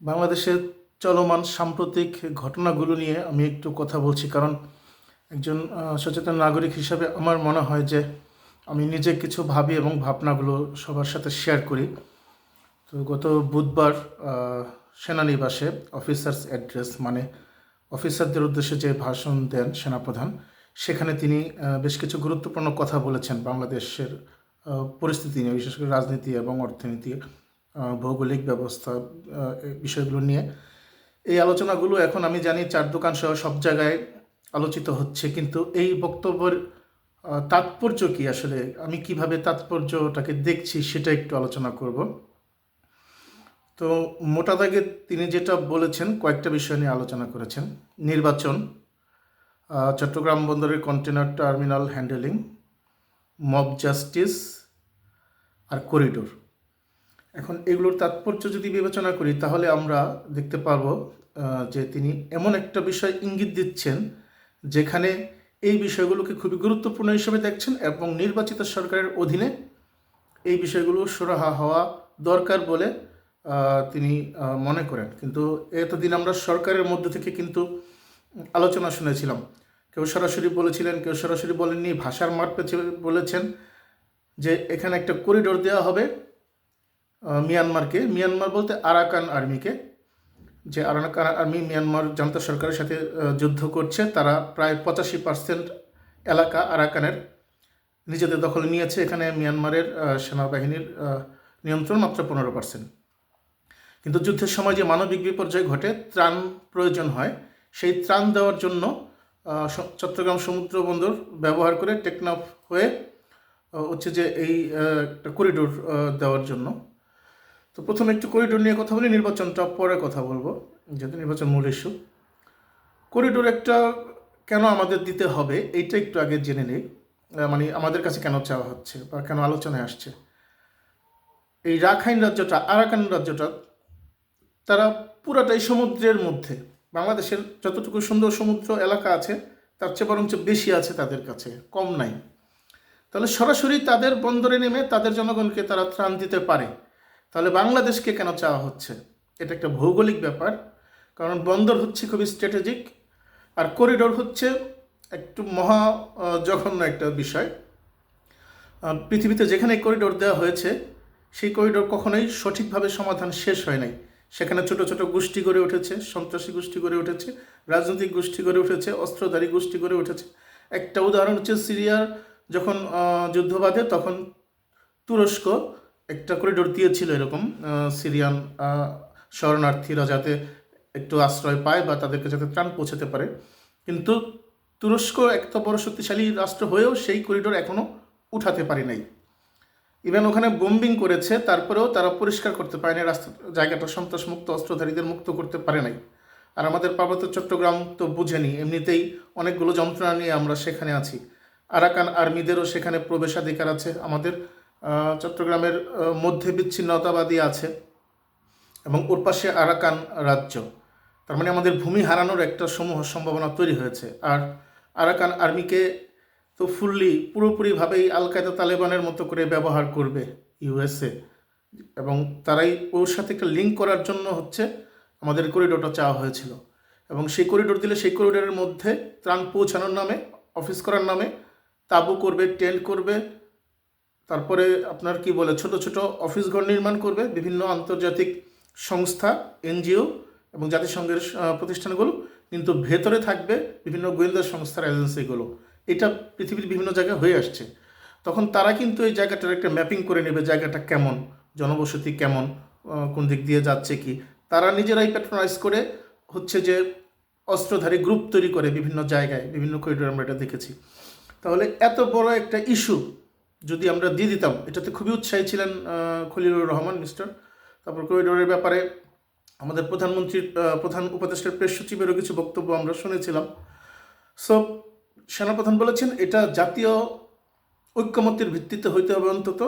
বাংলাদেশের চলমান সাম্প্রতিক ঘটনাগুলো নিয়ে আমি একটু কথা বলছি, কারণ একজন সচেতন নাগরিক হিসাবে আমার মনে হয় যে আমি নিজে কিছু ভাবি এবং ভাবনাগুলো সবার সাথে শেয়ার করি। তো গত বুধবার সেনানিবাসে অফিসার্স অ্যাড্রেস মানে অফিসারদের উদ্দেশ্যে যে ভাষণ দেন সেনাপ্রধান, সেখানে তিনি বেশ কিছু গুরুত্বপূর্ণ কথা বলেছেন বাংলাদেশের পরিস্থিতি নিয়ে, বিশেষ করে রাজনীতি এবং অর্থনীতি। ভৌগোলিক ব্যবস্থা বিষয়গুলো নিয়ে। এই আলোচনাগুলো এখন আমি জানি চার দোকান সহ সব জায়গায় আলোচিত হচ্ছে, কিন্তু এই বক্তব্যের তাৎপর্য কি আসলে? আমি কীভাবে তাৎপর্যটাকে দেখছি সেটা একটু আলোচনা করব। তো মোটা দাগে তিনি যেটা বলেছেন, কয়েকটা বিষয় নিয়ে আলোচনা করেছেন। নির্বাচন চট্টগ্রাম বন্দরের container terminal handling, mob justice আর করিডোর। এখন এগুলোর তাৎপর্য যদি বিবেচনা করি, তাহলে আমরা দেখতে পারব যে তিনি এমন একটা বিষয় ইঙ্গিত দিচ্ছেন, যেখানে এই বিষয়গুলোকে খুবই গুরুত্বপূর্ণ হিসেবে দেখছেন এবং নির্বাচিত সরকারের অধীনে এই বিষয়গুলো সুরাহা হওয়া দরকার বলে তিনি মনে করেন। কিন্তু এতদিন আমরা সরকারের মধ্যে থেকে কিন্তু আলোচনা শুনেছিলাম। কেউ সরাসরি বলেছিলেন, কেউ সরাসরি বলেননি, ভাষার মাঠ বলেছেন যে এখানে একটা করিডোর দেওয়া হবে। মিয়ানমারকে, মিয়ানমার বলতে আরাকান আর্মিকে। যে আরাকান আর্মি মিয়ানমার জান্তা সরকারের সাথে যুদ্ধ করছে, তারা প্রায় পঁচাশি পার্সেন্ট এলাকা আরাকানের নিজেদের দখলে নিয়েছে। এখানে মিয়ানমারের সেনাবাহিনীর নিয়ন্ত্রণ মাত্র পনেরো পার্সেন্ট। কিন্তু যুদ্ধের সময় যে মানবিক বিপর্যয় ঘটে, ত্রাণ প্রয়োজন হয়। সেই ত্রাণ দেওয়ার জন্য চট্টগ্রাম সমুদ্র বন্দর ব্যবহার করে টেকনাফ হয়ে হচ্ছে যে এই একটা করিডোর দেওয়ার জন্য। তো প্রথমে একটু করিডোর নিয়ে কথা বলি, নির্বাচনটা পরে কথা বলব, যেহেতু নির্বাচন মূল ইস্যু করিডোর একটা কেন আমাদের দিতে হবে, এইটা একটু আগে জেনে নেই মানে আমাদের কাছে কেন চাওয়া হচ্ছে বা কেন আলোচনায় আসছে। এই রাখাইন রাজ্যটা, আরাকান রাজ্যটা, তারা পুরাটাই সমুদ্রের মধ্যে। বাংলাদেশের যতটুকু সুন্দর সমুদ্র এলাকা আছে, তার চেয়ে বরঞ্চ বেশি আছে তাদের কাছে, কম নাই। তাহলে সরাসরি তাদের বন্দরে নেমে তাদের জনগণকে তারা ত্রাণ দিতে পারে। তাহলে বাংলাদেশকে কেন চাওয়া হচ্ছে? এটা একটা ভৌগোলিক ব্যাপার কারণ বন্দর হচ্ছে খুবই স্ট্র্যাটেজিক আর করিডোর হচ্ছে একটু মহা জঘন্য একটা বিষয়। পৃথিবীতে যেখানে করিডোর দেওয়া হয়েছে সেই করিডোর কখনোই সঠিকভাবে সমাধান শেষ হয় নাই। সেখানে ছোট ছোট গোষ্ঠী গড়ে উঠেছে সন্ত্রাসী গোষ্ঠী গড়ে উঠেছে রাজনৈতিক গোষ্ঠী গড়ে উঠেছে অস্ত্রধারী গোষ্ঠী গড়ে উঠেছে। একটা উদাহরণ হচ্ছে সিরিয়ার যখন আহ, যুদ্ধ বাঁধে তখন তুরস্ক একটা করিডোর দিয়েছিল এরকম সিরিয়ান শরণার্থীরা যাতে একটু আশ্রয় পায় বা তাদেরকে যাতে ত্রাণ পৌঁছাতে পারে। কিন্তু তুরস্ক একটা বড় শক্তিশালী রাষ্ট্র হয়েও সেই করিডোর এখনও উঠাতে পারে নাই। ইভেন ওখানে বোম্বিং করেছে, তারপরেও তারা পরিষ্কার করতে পারেনি, রাস্তা, জায়গাটা সন্ত্রাসমুক্ত, অস্ত্রধারীদের মুক্ত করতে পারে নাই। আর আমাদের পার্বত্য চট্টগ্রাম তো বুঝেনি, এমনিতেই অনেকগুলো যন্ত্রণা নিয়ে আমরা সেখানে আছি। আরাকান আর্মিদেরও সেখানে প্রবেশাধিকার আছে, আমাদের চট্টগ্রামের মধ্যে বিচ্ছিন্নতাবাদী আছে এবং ওর পাশে আরাকান রাজ্য। তার মানে আমাদের ভূমি হারানোর একটা সমূহ সম্ভাবনা তৈরি হয়েছে। আর আরাকান আর্মিকে তো ফুললি পুরোপুরিভাবেই আল কায়দা তালেবানের মতো করে ব্যবহার করবে ইউএসএ এবং তারাই ওর সাথে একটা লিঙ্ক করার জন্য হচ্ছে আমাদের করিডোরটা চাওয়া হয়েছিল। এবং সেই করিডোর দিলে সেই করিডোরের মধ্যে ত্রাণ পৌঁছানোর নামে অফিস করার নামে তাঁবু করবে টেন্ট করবে তারপরে আপনার কি বলে, ছোট ছোট অফিস ঘর নির্মাণ করবে, বিভিন্ন আন্তর্জাতিক সংস্থা, এনজিও এবং জাতিসংঘের প্রতিষ্ঠানগুলো। কিন্তু ভেতরে থাকবে বিভিন্ন গোয়েন্দা সংস্থার এজেন্সিগুলো। এটা পৃথিবীর বিভিন্ন জায়গায় হয়ে আসছে। তখন তারা কিন্তু এই জায়গাটার একটা ম্যাপিং করে নেবে, জায়গাটা কেমন, জনবসতি কেমন কোন দিক দিয়ে যাচ্ছে কি। তারা নিজেরাই প্যাট্রোনাইজ করে হচ্ছে যে অস্ত্রধারী গ্রুপ তৈরি করে বিভিন্ন জায়গায়, বিভিন্ন করিডোর আমরা এটা দেখেছি। তাহলে এত বড় একটা ইস্যু যদি আমরা দিয়ে দিতাম, এটাতে খুবই উৎসাহী ছিলেন খলিলুর রহমান, মিস্টার। তারপর করিডোরের ব্যাপারে আমাদের প্রধানমন্ত্রীর প্রধান উপদেষ্টার প্রেস সচিবেরও কিছু বক্তব্য আমরা শুনেছিলাম। সো সেনাপ্রধান বলেছেন, এটা জাতীয় ঐক্যমত্যের ভিত্তিতে হইতে হবে অন্তত,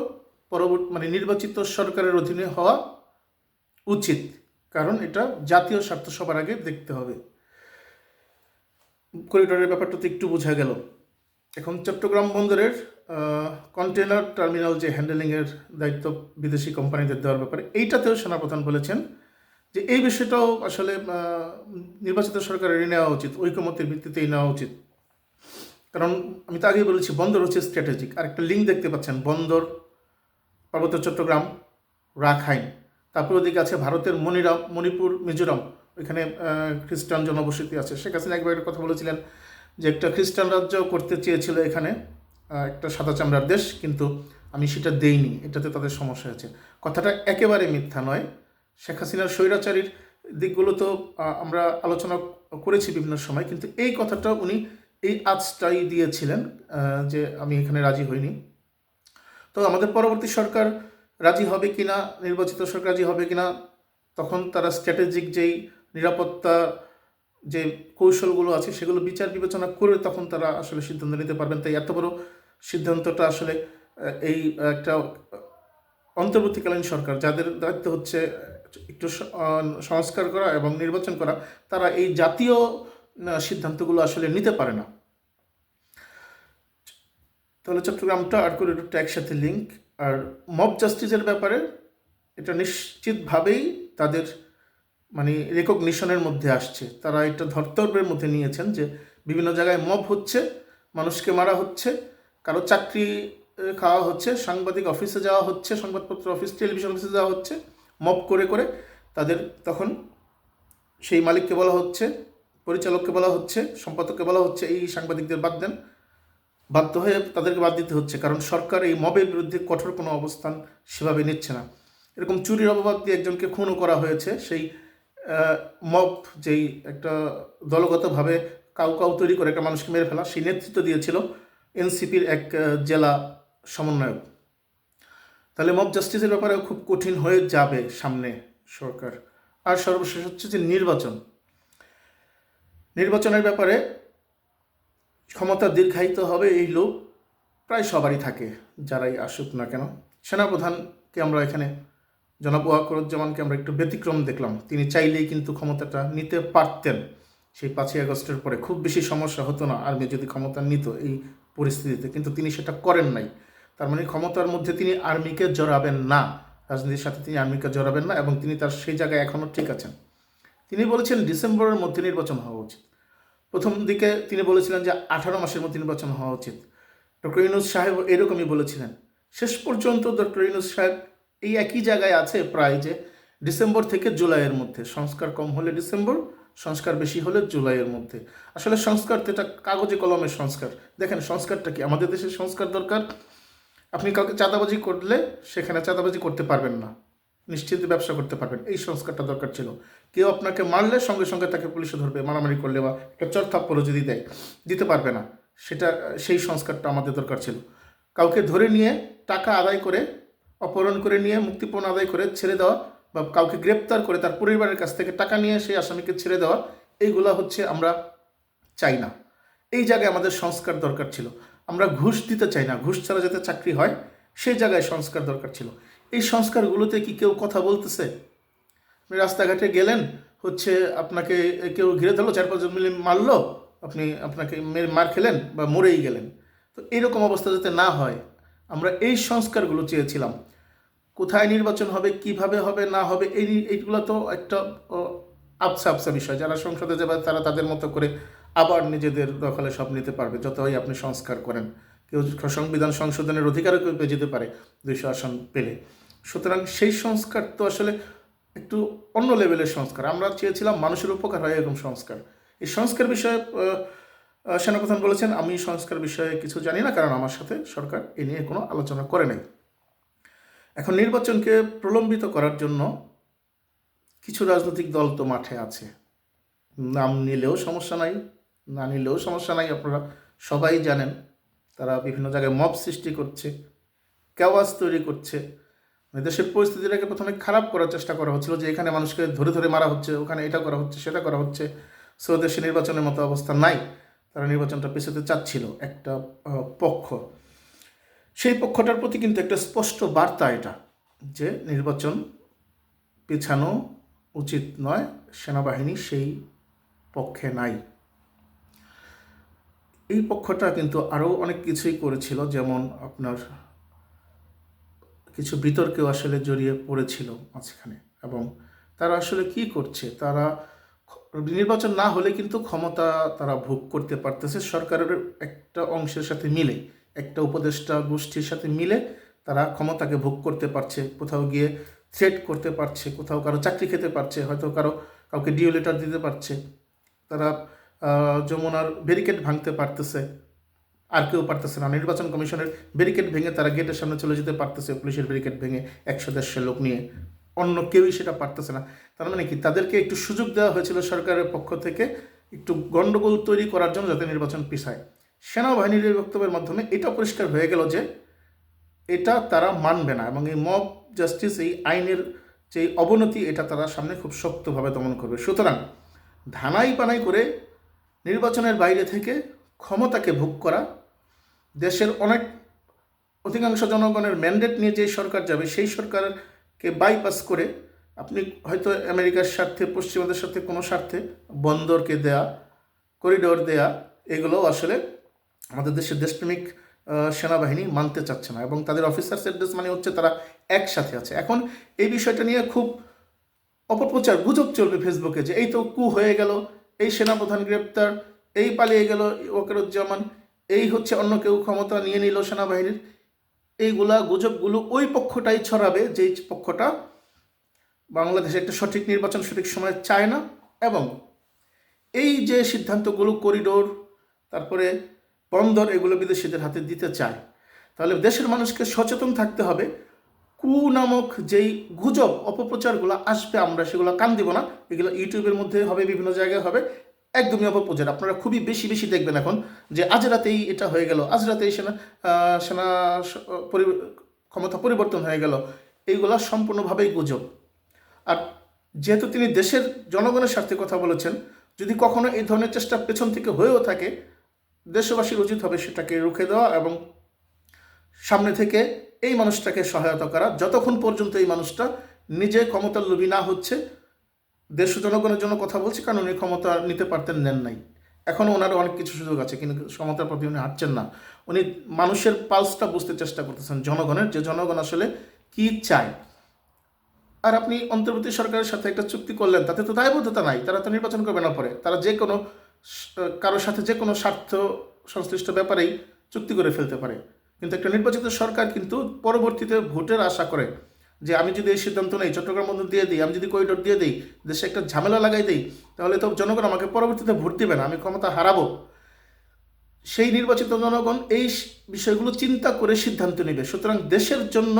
পরবর্তী মানে নির্বাচিত সরকারের অধীনে হওয়া উচিত, কারণ এটা জাতীয় স্বার্থ সবার আগে দেখতে হবে। করিডোরের ব্যাপারটা তো একটু বোঝা গেল। এখন চট্টগ্রাম বন্দরের কন্টেনার টার্মিনাল যে হ্যান্ডেলিংয়ের দায়িত্ব বিদেশি কোম্পানিদের দেওয়ার ব্যাপারে, এইটাতেও সেনাপ্রধান বলেছেন যে এই বিষয়টাও আসলে নির্বাচিত সরকারের নেওয়া উচিত ঐকমত্যের ভিত্তিতেই নেওয়া উচিত। কারণ আমি তো আগেই বলেছি, বন্দর হচ্ছে স্ট্র্যাটেজিক আর একটা লিঙ্ক দেখতে পাচ্ছেন, বন্দর, পার্বত্য চট্টগ্রাম, রাখাইন। তারপর ওদিকে আছে ভারতের মনিরাম মণিপুর, মিজোরাম। ওইখানে খ্রিস্টান জনবসতি আছে। শেখ হাসিনা একবার একটা কথা বলেছিলেন যে একটা খ্রিস্টান রাজ্য করতে চেয়েছিল এখানে। একটা সাদা চামড়ার দেশ, কিন্তু আমি সেটা দেইনি, এটাতে তাদের সমস্যা হয়েছে। কথাটা একেবারে মিথ্যা নয়। শেখ হাসিনার স্বৈরাচারীর দিকগুলো তো আমরা আলোচনা করেছি বিভিন্ন সময়, কিন্তু এই কথাটা উনি এই আজটাই দিয়েছিলেন যে আমি এখানে রাজি হইনি। তো আমাদের পরবর্তী সরকার রাজি হবে কিনা, নির্বাচিত সরকার রাজি হবে কি না তখন তারা স্ট্র্যাটেজিক যেই নিরাপত্তা যে কৌশলগুলো আছে, সেগুলো বিচার বিবেচনা করে তখন তারা আসলে সিদ্ধান্ত নিতে পারবেন। তাই এত বড় সিদ্ধান্তটা আসলে এই একটা অন্তর্বর্তীকালীন সরকার যাদের দায়িত্ব হচ্ছে একটু সংস্কার করা এবং নির্বাচন করা, তারা এই জাতীয় সিদ্ধান্তগুলো আসলে নিতে পারে না। তাহলে চট্টগ্রামটা আর করিডোরটা একসাথে লিঙ্ক আর মব জাস্টিসের ব্যাপারে এটা নিশ্চিতভাবেই তাদের মানে রেকগনিশনের মধ্যে আসছে। তারা এটা ধর্তব্যের মধ্যে নিয়েছেন যে বিভিন্ন জায়গায় মব হচ্ছে, মানুষকে মারা হচ্ছে কারও চাকরি খাওয়া হচ্ছে, সাংবাদিক অফিসে যাওয়া হচ্ছে, সংবাদপত্র অফিস, টেলিভিশন অফিসে যাওয়া হচ্ছে মব করে করে তাদের তখন সেই মালিককে বলা হচ্ছে, পরিচালককে বলা হচ্ছে, সম্পাদককে বলা হচ্ছে, এই সাংবাদিকদের বাদ দেন। বাধ্য হয়ে তাদেরকে বাদ দিতে হচ্ছে, কারণ সরকার এই মবের বিরুদ্ধে কঠোর কোনো অবস্থান সেভাবে নিচ্ছে না। এরকম চুরির অপবাদ দিয়ে একজনকে খুনও করা হয়েছে, সেই মব যেই একটা দলগতভাবে কাউ কাউ তৈরি করে একটা মানুষকে মেরে ফেলা, সেই নেতৃত্ব দিয়েছিল এনসিপির এক জেলা সমন্বয়ক। তাহলে মব জাস্টিসের ব্যাপারে খুব কঠিন হয়ে যাবে সামনে সরকার। আর সর্বশেষ হচ্ছে যে নির্বাচন। নির্বাচনের ব্যাপারে ক্ষমতা দীর্ঘায়িত হবে এই লোক প্রায় সবারই থাকে, যারাই আসুক না কেন। সেনাপ্রধানকে আমরা এখানে জনাব ওয়াকরুজ্জামানকে আমরা একটু ব্যতিক্রম দেখলাম। তিনি চাইলেই কিন্তু ক্ষমতাটা নিতে পারতেন। সেই পাঁচই আগস্টের পরে খুব বেশি সমস্যা হতো না, আর্মি যদি ক্ষমতা নিত, এই পরিস্থিতিতে, কিন্তু তিনি সেটা করেন নাই। তার মানে ক্ষমতার মধ্যে তিনি আর্মিকে জড়াবেন না, রাজনীতির সাথে তিনি আর্মিকে জড়াবেন না, এবং তিনি তার সেই জায়গায় এখনও ঠিক আছেন। তিনি বলেছেন ডিসেম্বরের মধ্যে নির্বাচন হওয়া উচিত। প্রথম দিকে তিনি বলেছিলেন যে আঠারো মাসের মধ্যে নির্বাচন হওয়া উচিত। ডক্টর ইউনুস সাহেব এরকমই বলেছিলেন। শেষ পর্যন্ত ডক্টর ইউনুস সাহেব এই একই জায়গায় আছে প্রায় যে ডিসেম্বর থেকে জুলাইয়ের মধ্যে, সংস্কার কম হলে ডিসেম্বর সংস্কার বেশি হলে জুলাইয়ের মধ্যে। আসলে সংস্কার তো এটা কাগজে কলমের সংস্কার। দেখেন, সংস্কারটা কি? আমাদের দেশের সংস্কার দরকার। আপনি কাউকে চাঁদাবাজি করলে সেখানে চাঁদাবাজি করতে পারবেন না। নিশ্চিত ব্যবসা করতে পারবেন। এই সংস্কারটা দরকার ছিল। কেউ আপনাকে মারলে সঙ্গে সঙ্গে তাকে পুলিশে ধরবে, মারামারি করলে বা একটা চর যদি দেয়, দিতে পারবে না। সেটা, সেই সংস্কারটা আমাদের দরকার ছিল। কাউকে ধরে নিয়ে টাকা আদায় করে, অপহরণ করে নিয়ে, মুক্তিপণ আদায় করে ছেড়ে দেওয়া বা কাউকে গ্রেপ্তার করে তার পরিবারের কাছ থেকে টাকা নিয়ে সেই আসামিকে ছেড়ে দেওয়া এইগুলা হচ্ছে আমরা চাই না। এই জায়গায় আমাদের সংস্কার দরকার ছিল। আমরা ঘুষ দিতে চাই না। ঘুষ ছাড়া যাতে চাকরি হয়, সেই জায়গায় সংস্কার দরকার ছিল। এই সংস্কারগুলোতে কি কেউ কথা বলতেছে? আপনি রাস্তাঘাটে গেলেন, হচ্ছে আপনাকে কেউ ঘিরে ধরলো, চার পাঁচজন মিলে মারলো, আপনি আপনাকে মেরে মার খেলেন বা মরেই গেলেন। তো এরকম অবস্থা যাতে না হয়, আমরা এই সংস্কারগুলো চেয়েছিলাম। কোথায় নির্বাচন হবে, কীভাবে হবে, না হবে, এই এইগুলো তো একটা আবসা আবসা বিষয়। যারা সংসদে যাবে তারা তাদের মতো করে আবার নিজেদের দখলে সব নিতে পারবে, যতই আপনি সংস্কার করেন। কেউ সংবিধান সংশোধনের অধিকারও কেউ পেয়ে যেতে পারে দুইশো আসন পেলে। সুতরাং সেই সংস্কার তো আসলে একটু অন্য লেভেলের সংস্কার। আমরা চেয়েছিলাম মানুষের উপকার হয় এরকম সংস্কার। এই সংস্কার বিষয়ে সেনাপ্রধান বলেছেন, আমি সংস্কার বিষয়ে কিছু জানি না, কারণ আমার সাথে সরকার এ নিয়ে কোনো আলোচনা করে নাই। এখন নির্বাচনকে প্রলম্বিত করার জন্য কিছু রাজনৈতিক দল তো মাঠে আছে। নাম নিলেও সমস্যা নাই, না নিলেও সমস্যা নাই, আপনারা সবাই জানেন। তারা বিভিন্ন জায়গায় মব সৃষ্টি করছে কেওয়াজ তৈরি করছে। মানে দেশের পরিস্থিতিটাকে প্রথমে খারাপ করার চেষ্টা করা হচ্ছিল যে এখানে মানুষকে ধরে ধরে মারা হচ্ছে, ওখানে এটা করা হচ্ছে, সেটা করা হচ্ছে। সো দেশে নির্বাচনের মতো অবস্থা নাই। তারা নির্বাচনটা পেছাতে চাচ্ছিল একটা পক্ষ। সেই পক্ষটার প্রতি কিন্তু একটা স্পষ্ট বার্তা এটা, যে নির্বাচন পেছানো উচিত নয়, সেনাবাহিনী সেই পক্ষে নাই। এই পক্ষটা কিন্তু আরও অনেক কিছুই করেছিল, যেমন আপনার কিছু বিতর্কেও আসলে জড়িয়ে পড়েছিল মাঝখানে, এবং তারা আসলে কি করছে? তারা নির্বাচন না হলে কিন্তু ক্ষমতা তারা ভোগ করতে পারতেছে, সরকারের একটা অংশের সাথে মিলে। একটা উপদেষ্টা গোষ্ঠীর সাথে মিলে তারা ক্ষমতাকে ভোগ করতে পারছে, কোথাও গিয়ে থ্রেট করতে পারছে, কোথাও কারও চাকরি খেতে পারছে, হয়তো কারও কাউকে ডিও লেটার দিতে পারছে। তারা যমুনার ব্যারিকেড ভাঙতে পারতেছে। আর কেউ পারতেছে না। নির্বাচন কমিশনের ব্যারিকেড ভেঙে তারা গেটের সামনে চলে যেতে পারতেছে পুলিশের ব্যারিকেড ভেঙে একশো দেড়শো লোক নিয়ে। অন্য কেউই সেটা পারতেছে না। তার মানে কি? তাদেরকে একটু সুযোগ দেওয়া হয়েছিল সরকারের পক্ষ থেকে একটু গণ্ডগোল তৈরি করার জন্য যাতে নির্বাচন পিছায়। সেনাবাহিনীর এই বক্তব্যের মাধ্যমে এটা পরিষ্কার হয়ে গেল যে এটা তারা মানবে না এবং এই মব জাস্টিস, এই আইনের যে অবনতি, এটা তারা সামনে খুব শক্তভাবে দমন করবে। সুতরাং ধানাই পানাই করে নির্বাচনের বাইরে থেকে ক্ষমতাকে ভোগ করা, দেশের অনেক অধিকাংশ জনগণের ম্যান্ডেট নিয়ে যে সরকার যাবে, সেই সরকারকে বাইপাস করে আপনি হয়তো আমেরিকার স্বার্থে, পশ্চিমাদের সাথে কোনো স্বার্থে বন্দরকে দেয়া করিডোর দেয়া এগুলো আসলে আমাদের দেশের দেশপ্রেমিক সেনাবাহিনী মানতে চাচ্ছে না এবং তাদের অফিসার্স অ্যাড্রেস মানে হচ্ছে তারা একসাথে আছে। এখন এই বিষয়টা নিয়ে খুব অপপ্রচার গুজব চলবে ফেসবুকে যে এই তো কু হয়ে গেল, এই সেনাপ্রধান গ্রেপ্তার, এই পালিয়ে গেল ওয়াকারুজ্জামান, এই হচ্ছে অন্য কেউ ক্ষমতা নিয়ে নিল সেনাবাহিনীর। এইগুলা গুজবগুলো ওই পক্ষটাই ছড়াবে যেই পক্ষটা বাংলাদেশে একটা সঠিক নির্বাচন সঠিক সময় চায় না এবং এই যে সিদ্ধান্তগুলো করিডোর, তারপরে বন্দর এগুলো বিদেশিদের হাতে দিতে চায়। তাহলে দেশের মানুষকে সচেতন থাকতে হবে। কু নামক যেই গুজব, অপপ্রচারগুলো আসবে, আমরা সেগুলো কান দিব না। এগুলো ইউটিউবের মধ্যে হবে, বিভিন্ন জায়গায় হবে। একদমই অপপ্রচার। আপনারা খুবই বেশি বেশি দেখবেন এখন যে আজ রাতেই এটা হয়ে গেল, আজ রাতেই সেনা সেনা ক্ষমতা পরিবর্তন হয়ে গেল। এইগুলা সম্পূর্ণভাবেই গুজব। আর যেহেতু তিনি দেশের জনগণের স্বার্থে কথা বলেছেন, যদি কখনো এই ধরনের চেষ্টা পেছন থেকে হয়েও থাকে দেশবাসীর উচিত হবে সেটাকে রুখে দেওয়া এবং সামনে থেকে এই মানুষটাকে সহায়তা করা। যতক্ষণ পর্যন্ত এই মানুষটা নিজে ক্ষমতার লোভী না হচ্ছে, দেশ জনগণের জন্য কথা বলছি, কারণ উনি ক্ষমতা নিতে পারতেন, নেন নাই। এখনও ওনার অনেক কিছু সুযোগ আছে, কিন্তু ক্ষমতার প্রতি উনি হাঁটছেন না। উনি মানুষের পালসটা বুঝতে চেষ্টা করতেছেন জনগণের, যে জনগণ আসলে কি চায়। আর আপনি অন্তর্বর্তী সরকারের সাথে একটা চুক্তি করলেন, তাতে তো দায়বদ্ধতা নাই, তারা তো নির্বাচন করবে না পরে। তারা যে কোনো কারোর সাথে যে কোনো স্বার্থ সংশ্লিষ্ট ব্যাপারেই চুক্তি করে ফেলতে পারে। কিন্তু একটা নির্বাচিত সরকার কিন্তু পরবর্তীতে ভোটের আশা করে যে আমি যদি এই সিদ্ধান্ত নেই, চট্টগ্রাম বন্ধ দিয়ে দিই, আমি যদি করিডোর দিয়ে দিই, দেশে একটা ঝামেলা লাগাই দিই, তাহলে তো জনগণ আমাকে পরবর্তীতে ভোট দিবে না, আমি ক্ষমতা হারাবো। সেই নির্বাচিত জনগণ এই বিষয়গুলো চিন্তা করে সিদ্ধান্ত নেবে। সুতরাং দেশের জন্য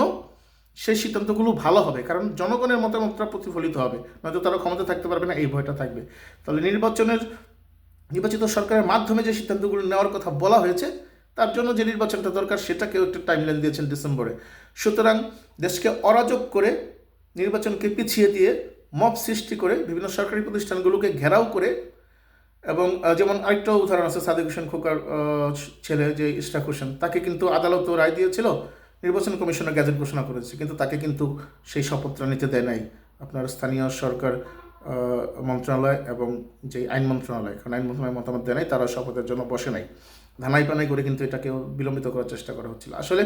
সেই সিদ্ধান্তগুলো ভালো হবে, কারণ জনগণের মতামতটা প্রতিফলিত হবে। নয়তো তারা ক্ষমতা থাকতে পারবে না, এই ভয়টা থাকবে। তাহলে নির্বাচনের নির্বাচিত সরকারের মাধ্যমে যে সিদ্ধান্তগুলো নেওয়ার কথা বলা হয়েছে, তার জন্য যে নির্বাচনটা দরকার সেটাকেও একটা টাইমলাইন দিয়েছেন ডিসেম্বরে। সুতরাং দেশকে অরাজক করে নির্বাচনকে পিছিয়ে দিয়ে মব সৃষ্টি করে বিভিন্ন সরকারি প্রতিষ্ঠানগুলোকে ঘেরাও করে এবং যেমন আরেকটা উদাহরণ আছে সাদিক হোসেন খোকার ছেলে যে ইশরাক হোসেন, তাকে কিন্তু আদালত রায় দিয়েছিল, নির্বাচন কমিশনের গ্যাজেট ঘোষণা করেছে, কিন্তু তাকে কিন্তু সেই শপথটা নিতে দেয় নাই। আপনার স্থানীয় সরকার মন্ত্রণালয় এবং যে আইন মন্ত্রণালয়, কারণ আইন মন্ত্রণালয় মতামত দেয় নাই, তারা শপথের জন্য বসে নাই। ধানাই পানাই করে কিন্তু এটাকেও বিলম্বিত করার চেষ্টা করা হচ্ছিল। আসলে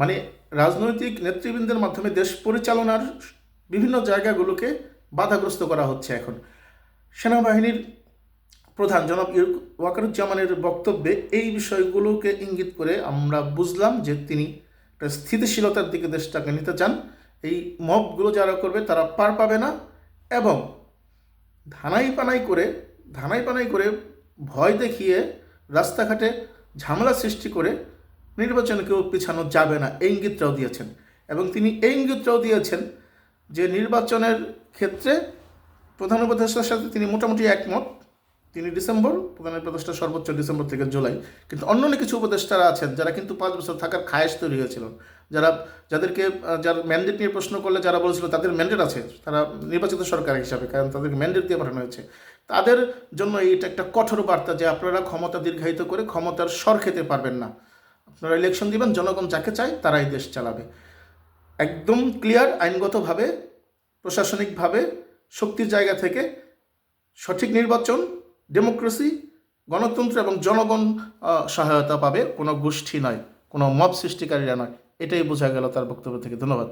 মানে রাজনৈতিক নেতৃবৃন্দের মাধ্যমে দেশ পরিচালনার বিভিন্ন জায়গাগুলোকে বাধাগ্রস্ত করা হচ্ছে এখন। সেনাবাহিনীর প্রধান জনাব ওয়াকারুজ্জামানের বক্তব্যে এই বিষয়গুলোকে ইঙ্গিত করে আমরা বুঝলাম যে তিনি একটা স্থিতিশীলতার দিকে দেশটাকে নিতে চান। এই মবগুলো যারা করবে তারা পার পাবে না এবং ধানাই পানাই করে, ধানাই পানাই করে ভয় দেখিয়ে রাস্তাঘাটে ঝামেলা সৃষ্টি করে নির্বাচনকেও পিছানো যাবে না এই ইঙ্গিতটাও দিয়েছেন। এবং তিনি এই ইঙ্গিতটাও দিয়েছেন যে নির্বাচনের ক্ষেত্রে প্রধান উপদেষ্টার সাথে তিনি মোটামুটি একমত। তিনি ডিসেম্বর প্রধান উপদেষ্টা সর্বোচ্চ ডিসেম্বর থেকে জুলাই। কিন্তু অন্য অনেক কিছু উপদেষ্টারা আছেন যারা কিন্তু পাঁচ বছর থাকার খায়েশ তৈরি হয়েছিল। যারা, যাদেরকে যার ম্যান্ডেট নিয়ে প্রশ্ন করলে যারা বলেছিল তাদের ম্যান্ডেট আছে, তারা নির্বাচিত সরকার হিসাবে, কারণ তাদেরকে ম্যান্ডেট দিয়ে পাঠানো হয়েছে। তাদের জন্য এটা একটা কঠোর বার্তা যে আপনারা ক্ষমতা দীর্ঘায়িত করে ক্ষমতার স্বর খেতে পারবেন না। আপনারা ইলেকশন দিবেন, জনগণ যাকে চায় তারাই দেশ চালাবে। একদম ক্লিয়ার আইনগতভাবে, প্রশাসনিকভাবে, শক্তির জায়গা থেকে সঠিক নির্বাচন ডেমোক্রেসি গণতন্ত্র এবং জনগণ সহায়তা পাবে কোনো গোষ্ঠী নয়, কোনো মব সৃষ্টিকারীরা নয়। এটাই বোঝা গেল তার বক্তব্য থেকে। ধন্যবাদ।